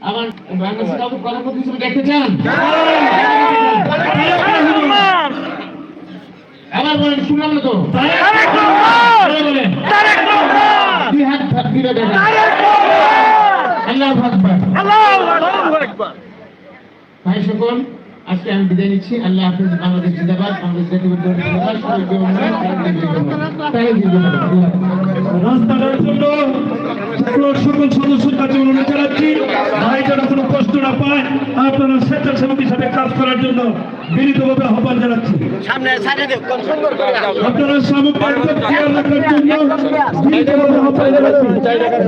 আমার বাংলাদেশ কাউকে প্রধানমন্ত্রী হিসেবে দেখতে চান? আবার বলেন, শুনলাম তো। ভাই সকল, আজকে আমি বিদায় নিচ্ছি। আল্লাহ হাফিজ, বাংলাদেশ জিন্দাবাদ। বাংলাদেশ জাতীয় রাস্তাঘাটের জন্য সকল সদস্যের কাছে অনুরোধ জানাচ্ছি। ভাই যেন কোনো কষ্ট না পায় আপনারা স্বেচ্ছাসেবক হিসাবে কাজ করার জন্য বিনীতভাবে আহ্বান জানাচ্ছি। আপনারা সামগ্রিক খেয়াল রাখার জন্য বিনীতভাবে আহ্বান জানাচ্ছি।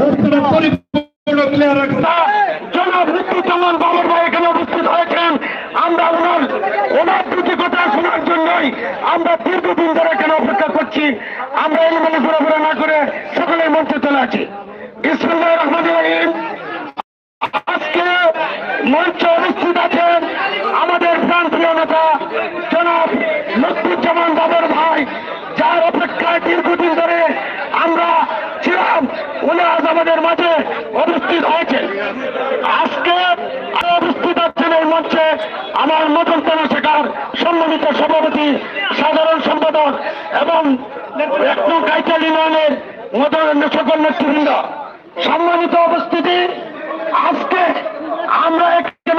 রাস্তাটা পরিপূর্ণ ক্লিয়ার রাখুন জনাব মৃত্যুচন্দ্র বাবুর ভাই এখানে উপস্থিত হয়েছেন। আমরা ওনার ওনার দুটি কথা শোনার জন্যই আমরা দীর্ঘদিন ধরে এখানে করছি আমরা এলিমেলি ঘোরাফেরা না করে সকলের মঞ্চে চলে আছি আজকে মঞ্চে উপস্থিত আছেন আমাদের প্রাণ প্রিয় নেতা, জনাব লক্ষ্মীজ্জামান বাবর ভাই, যার অপেক্ষায় দীর্ঘদিন ধরে আমরা ছিলাম, উনি আজ আমাদের মাঝে উপস্থিত হয়েছে আজকে উপস্থিত আছেন এই মঞ্চে আমার নতুন থানা শাখার সম্মানিত সভাপতি সাধারণ সম্পাদক এবং রত্ন কাইচাল ইউনিয়নের সকল নেতৃবৃন্দ সম্মানিত উপস্থিতি